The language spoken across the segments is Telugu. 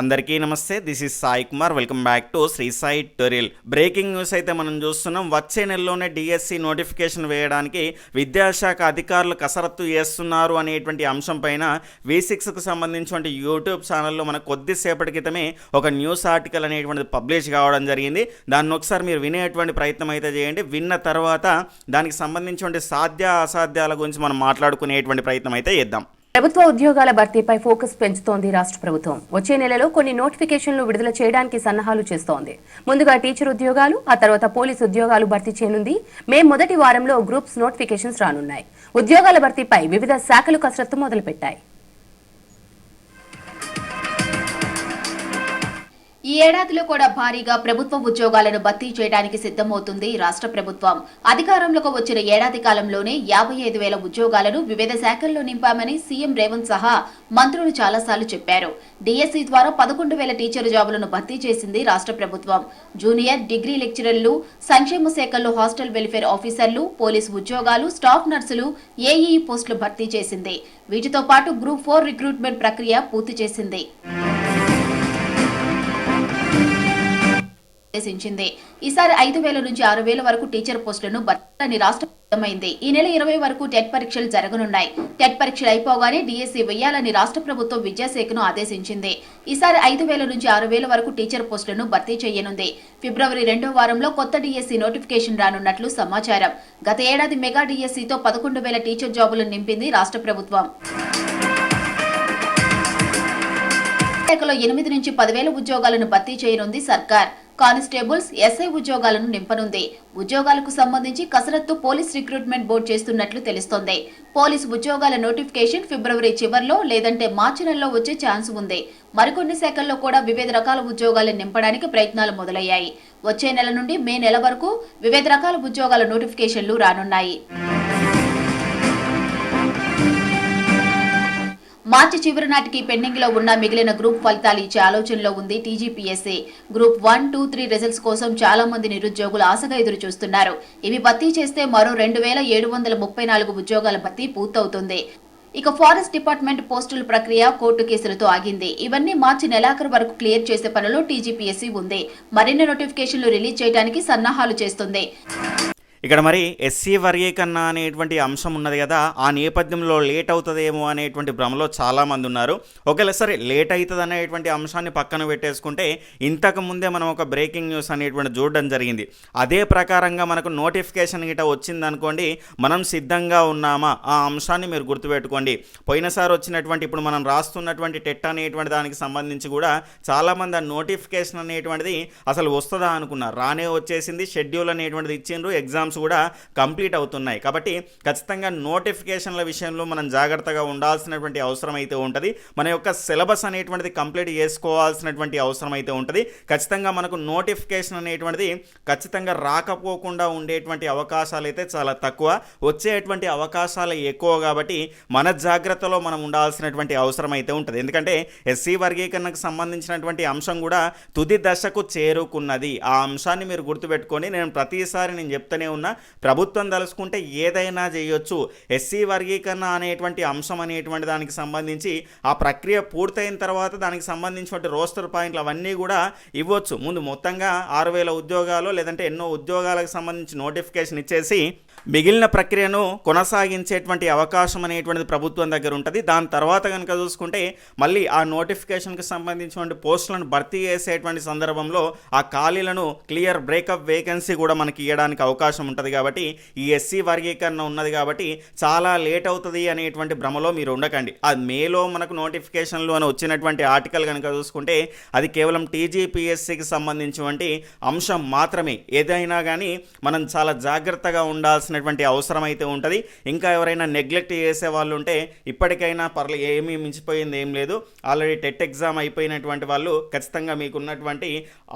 అందరికీ నమస్తే this is Sai Kumar. Welcome back to Sri Sai tutorial breaking news అయితే మనం చూస్తున్నాం. వచ్చే నెలలోనే డిఎస్సి నోటిఫికేషన్ వేయడానికి విద్యాశాఖ అధికారులు కసరత్తు చేస్తున్నారు అనేటువంటి అంశం పైన వి సిక్స్కు సంబంధించిన యూట్యూబ్ ఛానల్లో మన కొద్దిసేపటి క్రితమే ఒక న్యూస్ ఆర్టికల్ అనేటువంటిది పబ్లిష్ కావడం జరిగింది. దాన్ని ఒకసారి మీరు వినేటువంటి ప్రయత్నం అయితే చేయండి. విన్న తర్వాత దానికి సంబంధించిన సాధ్య అసాధ్యాల గురించి మనం మాట్లాడుకునేటువంటి ప్రయత్నం అయితే చేద్దాం. ప్రభుత్వ ఉద్యోగాల భర్తీపై ఫోకస్ పెంచుతోంది రాష్ట్ర ప్రభుత్వం. వచ్చే నెలలో కొన్ని నోటిఫికేషన్లు విడుదల చేయడానికి సన్నాహాలు చేస్తోంది. ముందుగా టీచర్ ఉద్యోగాలు ఆ తర్వాత పోలీస్ ఉద్యోగాలు భర్తీ చేయనుంది. మే మొదటి వారంలో గ్రూప్స్ నోటిఫికేషన్స్ రానున్నాయి. ఉద్యోగాల భర్తీపై వివిధ శాఖలు కసరత్తు మొదలుపెట్టాయి. ఈ ఏడాదిలో కూడా భారీగా ప్రభుత్వ ఉద్యోగాలను భర్తీ చేయడానికి సిద్ధమవుతుంది రాష్ట్ర ప్రభుత్వం. అధికారంలోకి వచ్చిన ఏడాది కాలంలోనే యాభై ఐదు వేల ఉద్యోగాలను వివిధ శాఖల్లో నింపామని సీఎం రేవంత్ సహా మంత్రులు చాలాసార్లు చెప్పారు. డిఎస్సి ద్వారా పదకొండు వేల టీచర్ జాబులను భర్తీ చేసింది రాష్ట్ర ప్రభుత్వం. జూనియర్ డిగ్రీ లెక్చరర్లు సంక్షేమ శాఖల్లో హాస్టల్ వెల్ఫేర్ ఆఫీసర్లు పోలీసు ఉద్యోగాలు స్టాఫ్ నర్సులు ఏఈఈ పోస్టులు భర్తీ చేసింది. వీటితో పాటు గ్రూప్ ఫోర్ రిక్రూట్మెంట్ ప్రక్రియ పూర్తి చేసింది. ఆదేశించింది ఈసారి ఐదు వేల నుంచి ఆరు వేల వరకు టీచర్ పోస్టులను భర్తీ రాష్ట్ర ప్రభుత్వమైంది ఈ నెల ఇరవై వరకు టెట్ పరీక్షలు జరగనున్నాయి. టెట్ పరీక్షలు అయిపోగానే డిఎస్సి వేయాలని రాష్ట్ర ప్రభుత్వం విద్యాశాఖను ఆదేశించింది. ఈసారి ఐదు వేల నుంచి ఆరు వేల వరకు టీచర్ పోస్టులను భర్తీ చేయనుంది. ఫిబ్రవరి రెండో వారంలో కొత్త డిఎస్సి నోటిఫికేషన్ రానున్నట్లు సమాచారం. గత ఏడాది మెగా డిఎస్సితో పదకొండు వేల టీచర్ జాబులను నింపింది రాష్ట్ర ప్రభుత్వం. శాఖలో ఎనిమిది నుంచి పదివేల ఉద్యోగాలను భర్తీ చేయనుంది సర్కార్. కానిస్టేబుల్స్ ఎస్ఐ ఉద్యోగాలను నింపనుంది. ఉద్యోగాలకు సంబంధించి కసరత్తు పోలీస్ రిక్రూట్మెంట్ బోర్డు చేస్తున్నట్లు తెలుస్తోంది. పోలీస్ ఉద్యోగాల నోటిఫికేషన్ ఫిబ్రవరి చివర్లో లేదంటే మార్చి నెలలో వచ్చే ఛాన్స్ ఉంది. మరికొన్ని శాఖల్లో కూడా వివిధ రకాల ఉద్యోగాలను నింపడానికి ప్రయత్నాలు మొదలయ్యాయి. వచ్చే నెల నుండి మే నెల వరకు వివిధ రకాల ఉద్యోగాల నోటిఫికేషన్లు రానున్నాయి. మార్చి చివరి నాటికి పెండింగ్లో ఉన్న మిగిలిన గ్రూప్ ఫలితాలు ఇచ్చే ఆలోచనలో ఉంది TGPSC. Group one two three results కోసం చాలా మంది నిరుద్యోగులు ఆశగా ఎదురు చూస్తున్నారు. ఇవి భర్తీ చేస్తే మరో రెండు వేల ఏడు వందల ముప్పై నాలుగు ఉద్యోగాల భర్తీ పూర్తవుతుంది. ఇక ఫారెస్ట్ డిపార్ట్మెంట్ పోస్టుల ప్రక్రియ కోర్టు కేసులతో ఆగింది. ఇవన్నీ మార్చి నెలాఖరు వరకు క్లియర్ చేసే పనిలో టీజీపీఎస్సీ ఉంది. మరిన్ని నోటిఫికేషన్లు రిలీజ్ చేయడానికి సన్నాహాలు చేస్తుంది. ఇక్కడ మరి ఎస్సీ వర్గీకరణ అనేటువంటి అంశం ఉన్నది కదా ఆ నేపథ్యంలో లేట్ అవుతుందేమో అనేటువంటి భ్రమలో చాలామంది ఉన్నారు. ఒకవేళ సరే లేట్ అవుతుంది అనేటువంటి అంశాన్ని పక్కన పెట్టేసుకుంటే ఇంతకు ముందే మనం ఒక బ్రేకింగ్ న్యూస్ అనేటువంటి చూడడం జరిగింది. అదే ప్రకారంగా మనకు నోటిఫికేషన్ గిట వచ్చిందనుకోండి మనం సిద్ధంగా ఉన్నామా ఆ అంశాన్ని మీరు గుర్తుపెట్టుకోండి. పోయినసారి వచ్చినటువంటి ఇప్పుడు మనం రాస్తున్నటువంటి టెట్ అనేటువంటి దానికి సంబంధించి కూడా చాలామంది ఆ నోటిఫికేషన్ అనేటువంటిది అసలు వస్తుందా అనుకున్నారు. రానే వచ్చేసింది షెడ్యూల్ అనేటువంటిది ఇచ్చిండ్రు ఎగ్జామ్స్ కూడా కంప్లీట్ అవుతున్నాయి. కాబట్టి ఖచ్చితంగా నోటిఫికేషన్ల విషయంలో మనం జాగ్రత్తగా ఉండాల్సినటువంటి అవసరం అయితే ఉంటుంది. మన యొక్క సిలబస్ అనేటువంటిది కంప్లీట్ చేసుకోవాల్సినటువంటి అవసరం అయితే ఉంటుంది. ఖచ్చితంగా మనకు నోటిఫికేషన్ అనేటువంటిది ఖచ్చితంగా రాకపోకుండా ఉండేటువంటి అవకాశాలు అయితే చాలా తక్కువ. వచ్చేటువంటి అవకాశాలు ఎక్కువ కాబట్టి మన జాగ్రత్తలో మనం ఉండాల్సినటువంటి అవసరం అయితే ఉంటుంది. ఎందుకంటే ఎస్సీ వర్గీకరణకు సంబంధించినటువంటి అంశం కూడా తుది దశకు చేరుకున్నది. ఆ అంశాన్ని మీరు గుర్తుపెట్టుకొని నేను ప్రతిసారి నేను చెప్తూనే కన్నా ప్రభుత్వం తలుసుకుంటే ఏదైనా చేయొచ్చు. ఎస్సీ వర్గీకరణ అనేటువంటి అంశం అనేటువంటి దానికి సంబంధించి ఆ ప్రక్రియ పూర్తయిన తర్వాత దానికి సంబంధించినటువంటి రోస్టర్ పాయింట్లు అవన్నీ కూడా ఇవ్వచ్చు. ముందు మొత్తంగా ఆరు వేల ఉద్యోగాలు లేదంటే ఎన్నో ఉద్యోగాలకు సంబంధించి నోటిఫికేషన్ ఇచ్చేసి మిగిలిన ప్రక్రియను కొనసాగించేటువంటి అవకాశం అనేటువంటిది ప్రభుత్వం దగ్గర ఉంటుంది. దాని తర్వాత కనుక చూసుకుంటే మళ్ళీ ఆ నోటిఫికేషన్కి సంబంధించినటువంటి పోస్టులను భర్తీ చేసేటువంటి సందర్భంలో ఆ ఖాళీలను క్లియర్ బ్రేకప్ వేకెన్సీ కూడా మనకి ఇవ్వడానికి అవకాశం ఉంటుంది. ఉంటుంది కాబట్టి ఈ ఎస్సీ వర్గీకరణ ఉన్నది కాబట్టి చాలా లేట్ అవుతుంది అనేటువంటి భ్రమలో మీరు ఉండకండి. అది మేలో మనకు నోటిఫికేషన్లు అని వచ్చినటువంటి ఆర్టికల్ కనుక చూసుకుంటే అది కేవలం టీజీపీఎస్సీకి సంబంధించినటువంటి అంశం మాత్రమే. ఏదైనా కానీ మనం చాలా జాగ్రత్తగా ఉండాల్సినటువంటి అవసరం అయితే ఉంటుంది. ఇంకా ఎవరైనా నెగ్లెక్ట్ చేసే వాళ్ళు ఉంటే ఇప్పటికైనా పర్లే ఏమీ మించిపోయింది ఏం లేదు. ఆల్రెడీ టెట్ ఎగ్జామ్ అయిపోయినటువంటి వాళ్ళు ఖచ్చితంగా మీకున్నటువంటి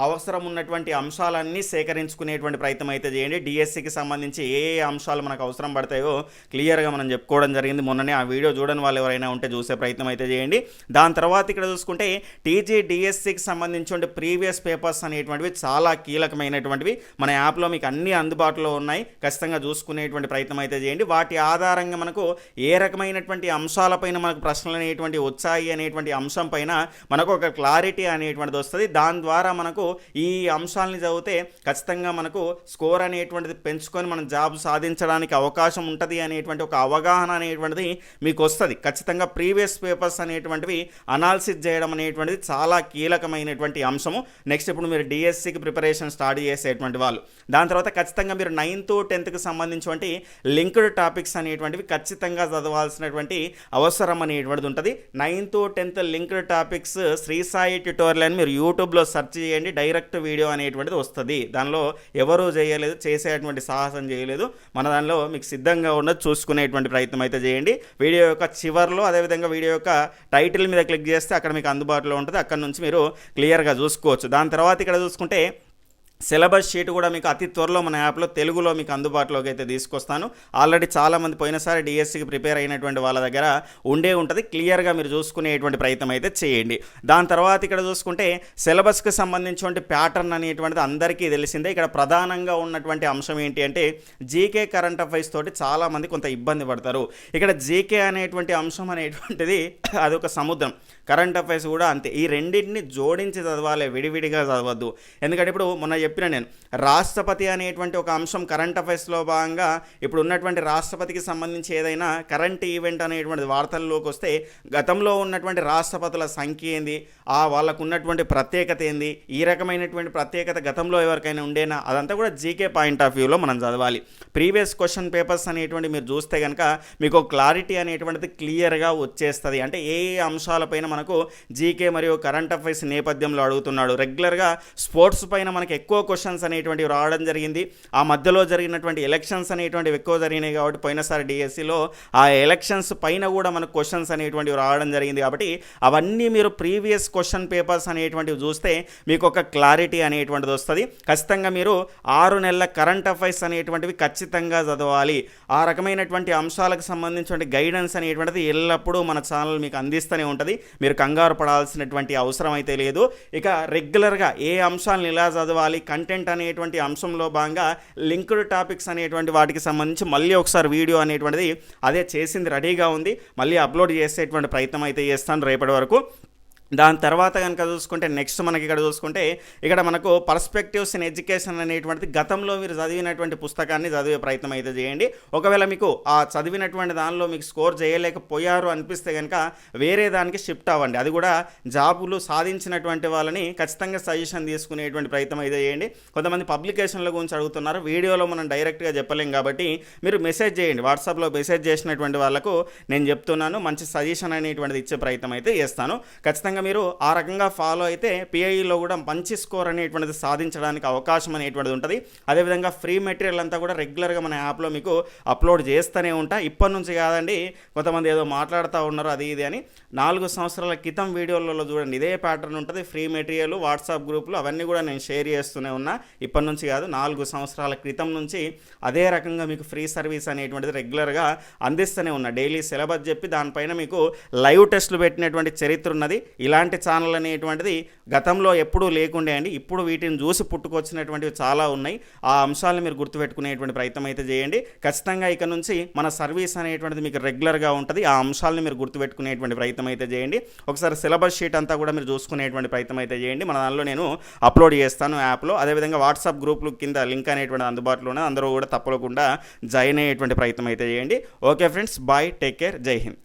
అవసరం ఉన్నటువంటి అంశాలన్నీ సేకరించుకునేటువంటి ప్రయత్నం అయితే చేయండి. డిఎస్సికి డిఎస్సికి సంబంధించి ఏ అంశాలు మనకు అవసరం పడతాయో క్లియర్గా మనం చెప్పుకోవడం జరిగింది. మొన్ననే ఆ వీడియో చూడని వాళ్ళు ఎవరైనా ఉంటే చూసే ప్రయత్నం అయితే చేయండి. దాని తర్వాత ఇక్కడ చూసుకుంటే టీజీ డిఎస్సికి సంబంధించి ప్రీవియస్ పేపర్స్ అనేటువంటివి చాలా కీలకమైనటువంటివి. మన యాప్లో మీకు అన్ని అందుబాటులో ఉన్నాయి. ఖచ్చితంగా చూసుకునేటువంటి ప్రయత్నం అయితే చేయండి. వాటి ఆధారంగా మనకు ఏ రకమైనటువంటి అంశాలపైన మనకు ప్రశ్నలు అనేటువంటి వచ్చాయి అనేటువంటి అంశం పైన మనకు ఒక క్లారిటీ అనేటువంటిది వస్తుంది. దాని ద్వారా మనకు ఈ అంశాలని చదివితే ఖచ్చితంగా మనకు స్కోర్ అనేటువంటిది పెంచుకొని మనం జాబ్ సాధించడానికి అవకాశం ఉంటుంది అనేటువంటి ఒక అవగాహన అనేటువంటిది మీకు వస్తుంది ఖచ్చితంగా ప్రీవియస్ పేపర్స్ అనేటువంటివి అనాలిసిస్ చేయడం అనేటువంటిది చాలా కీలకమైనటువంటి అంశము. నెక్స్ట్ ఇప్పుడు మీరు డిఎస్సికి ప్రిపరేషన్ స్టార్ట్ చేసేటువంటి వాళ్ళు. దాని తర్వాత ఖచ్చితంగా మీరు నైన్త్ టెన్త్కి సంబంధించినటువంటి లింక్డ్ టాపిక్స్ అనేటువంటివి ఖచ్చితంగా చదవాల్సినటువంటి అవసరం అనేటువంటిది ఉంటుంది. Ninth tenth linked topics Sri Sai tutorial అని మీరు యూట్యూబ్లో సెర్చ్ చేయండి. డైరెక్ట్ వీడియో అనేటువంటిది వస్తుంది. దానిలో ఎవరు చేయలేదు చేసేటువంటి సాహసం చేయలేదు. మన దానిలో మీకు సిద్ధంగా ఉన్నది చూసుకునేటువంటి ప్రయత్నం అయితే చేయండి. వీడియో యొక్క చివర్లో అదేవిధంగా వీడియో యొక్క టైటిల్ మీద క్లిక్ చేస్తే అక్కడ మీకు అందుబాటులో ఉంటుంది. అక్కడ నుంచి మీరు క్లియర్గా చూసుకోవచ్చు. దాని తర్వాత ఇక్కడ చూసుకుంటే సిలబస్ షీట్ కూడా మీకు అతి త్వరలో మన యాప్లో తెలుగులో మీకు అందుబాటులోకి అయితే తీసుకొస్తాను. ఆల్రెడీ చాలామంది పోయినసారి డిఎస్సికి ప్రిపేర్ అయినటువంటి వాళ్ళ దగ్గర ఉండే ఉంటుంది. క్లియర్గా మీరు చూసుకునేటువంటి ప్రయత్నం అయితే చేయండి. దాని తర్వాత ఇక్కడ చూసుకుంటే సిలబస్కి సంబంధించినటువంటి ప్యాటర్న్ అనేటువంటిది అందరికీ తెలిసిందే. ఇక్కడ ప్రధానంగా ఉన్నటువంటి అంశం ఏంటి అంటే జీకే కరెంట్ అఫైర్స్ తోటి చాలామంది కొంత ఇబ్బంది పడతారు. ఇక్కడ జీకే అనేటువంటి అంశం అనేటువంటిది అది ఒక సముద్రం. కరెంట్ అఫైర్స్ కూడా అంతే. ఈ రెండింటిని జోడించి చదవాలి విడివిడిగా చదవద్దు. ఎందుకంటే ఇప్పుడు మొన్న చెప్పిన నేను. రాష్ట్రపతి అనేటువంటి ఒక అంశం కరెంట్ అఫైర్స్లో భాగంగా ఇప్పుడు ఉన్నటువంటి రాష్ట్రపతికి సంబంధించి ఏదైనా కరెంట్ ఈవెంట్ అనేటువంటి వార్తల్లోకి వస్తే గతంలో ఉన్నటువంటి రాష్ట్రపతుల సంఖ్య ఏంది? ఆ వాళ్ళకు ఉన్నటువంటి ప్రత్యేకత ఏంది? ఈ రకమైనటువంటి ప్రత్యేకత గతంలో ఎవరికైనా ఉండేనా? అదంతా కూడా జీకే పాయింట్ ఆఫ్ వ్యూలో మనం చదవాలి. ప్రీవియస్ క్వశ్చన్ పేపర్స్ అనేటువంటి మీరు చూస్తే కనుక మీకు క్లారిటీ అనేటువంటిది క్లియర్గా వచ్చేస్తుంది. అంటే ఏ ఏ అంశాలపైన మనకు జీకే మరియు కరెంట్ అఫైర్స్ నేపథ్యంలో అడుగుతున్నాడు. రెగ్యులర్గా స్పోర్ట్స్ పైన మనకి ఎక్కువ క్వశ్చన్స్ అనేటువంటివి రావడం జరిగింది. ఆ మధ్యలో జరిగినటువంటి ఎలక్షన్స్ అనేటువంటివి ఎక్కువ జరిగినాయి కాబట్టి పోయినసారి డిఎస్సిలో ఆ ఎలక్షన్స్ పైన కూడా మనకు క్వశ్చన్స్ అనేటువంటివి రావడం జరిగింది కాబట్టి అవన్నీ మీరు ప్రీవియస్ క్వశ్చన్ పేపర్స్ అనేటువంటివి చూస్తే మీకు ఒక క్లారిటీ అనేటువంటిది వస్తుంది. ఖచ్చితంగా మీరు ఆరు నెలల కరెంట్ అఫైర్స్ అనేటువంటివి ఖచ్చితంగా చదవాలి. ఆ రకమైనటువంటి అంశాలకు సంబంధించిన గైడెన్స్ అనేటువంటిది ఎల్లప్పుడూ మన ఛానల్ మీకు అందిస్తూనే ఉంటుంది. మీరు కంగారు పడాల్సినటువంటి అవసరం అయితే లేదు. ఇక రెగ్యులర్గా ఏ అంశాలను ఎలా చదవాలి కంటెంట్ అనేటువంటి అంశంలో భాగంగా లింక్డ్ టాపిక్స్ అనేటువంటి వాటికి సంబంధించి మళ్ళీ ఒకసారి వీడియో అనేటువంటిది అదే చేసింది రెడీగా ఉంది. మళ్ళీ అప్లోడ్ చేసేటువంటి ప్రయత్నం అయితే చేస్తాను రేపటి వరకు. దాని తర్వాత కనుక చూసుకుంటే నెక్స్ట్ మనకి ఇక్కడ చూసుకుంటే ఇక్కడ మనకు పర్స్పెక్టివ్స్ ఇన్ ఎడ్యుకేషన్ అనేటువంటిది గతంలో మీరు చదివినటువంటి పుస్తకాన్ని చదివే ప్రయత్నం అయితే చేయండి. ఒకవేళ మీకు ఆ చదివినటువంటి దానిలో మీకు స్కోర్ చేయలేకపోయారు అనిపిస్తే కనుక వేరే దానికి షిఫ్ట్ అవ్వండి. అది కూడా జాబులు సాధించినటువంటి వాళ్ళని ఖచ్చితంగా సజెషన్ తీసుకునేటువంటి ప్రయత్నం అయితే చేయండి. కొంతమంది పబ్లికేషన్ల గురించి అడుగుతున్నారు. వీడియోలో మనం డైరెక్ట్గా చెప్పలేం కాబట్టి మీరు మెసేజ్ చేయండి. వాట్సాప్లో మెసేజ్ చేసినటువంటి వాళ్ళకు నేను చెప్తున్నాను. మంచి సజెషన్ అనేటువంటిది ఇచ్చే ప్రయత్నం అయితే చేస్తాను. ఖచ్చితంగా మీరు ఆ రకంగా ఫాలో అయితే పిఐలో కూడా మంచి స్కోర్ అనేటువంటిది సాధించడానికి అవకాశం అనేటువంటిది ఉంటుంది. అదేవిధంగా ఫ్రీ మెటీరియల్ అంతా కూడా రెగ్యులర్గా మన యాప్లో మీకు అప్లోడ్ చేస్తూనే ఉంటా. ఇప్పటి నుంచి కాదండి కొంతమంది ఏదో మాట్లాడుతూ ఉన్నారు అది ఇది అని. నాలుగు సంవత్సరాల క్రితం వీడియోలలో చూడండి ఇదే ప్యాటర్న్ ఉంటుంది. ఫ్రీ మెటీరియల్ వాట్సాప్ గ్రూపులు అవన్నీ కూడా నేను షేర్ చేస్తూనే ఉన్నా. ఇప్పటి నుంచి కాదు నాలుగు సంవత్సరాల క్రితం నుంచి అదే రకంగా మీకు ఫ్రీ సర్వీస్ అనేటువంటిది రెగ్యులర్గా అందిస్తూనే ఉన్నా. డైలీ సిలబస్ చెప్పి దానిపైన మీకు లైవ్ టెస్టులు పెట్టినటువంటి చరిత్ర ఉన్నది. ఇలాంటి ఛానల్ అనేటువంటిది గతంలో ఎప్పుడూ లేకుండే అండి. ఇప్పుడు వీటిని చూసి పుట్టుకొచ్చినటువంటివి చాలా ఉన్నాయి. ఆ అంశాలను మీరు గుర్తుపెట్టుకునేటువంటి ప్రయత్నం అయితే చేయండి. ఖచ్చితంగా ఇక నుంచి మన సర్వీస్ అనేటువంటిది మీకు రెగ్యులర్గా ఉంటుంది. ఆ అంశాలను మీరు గుర్తుపెట్టుకునేటువంటి ప్రయత్నం అయితే చేయండి. ఒకసారి సిలబస్ షీట్ అంతా కూడా మీరు చూసుకునేటువంటి ప్రయత్నం అయితే చేయండి. మన దానిలో నేను అప్లోడ్ చేస్తాను యాప్లో. అదేవిధంగా వాట్సాప్ గ్రూప్లు కింద లింక్ అనేటువంటి అందుబాటులో ఉన్నది. అందరూ కూడా తప్పకుండా జాయిన్ అయ్యేటువంటి ప్రయత్నం అయితే చేయండి. Okay friends bye take care Jai Hind.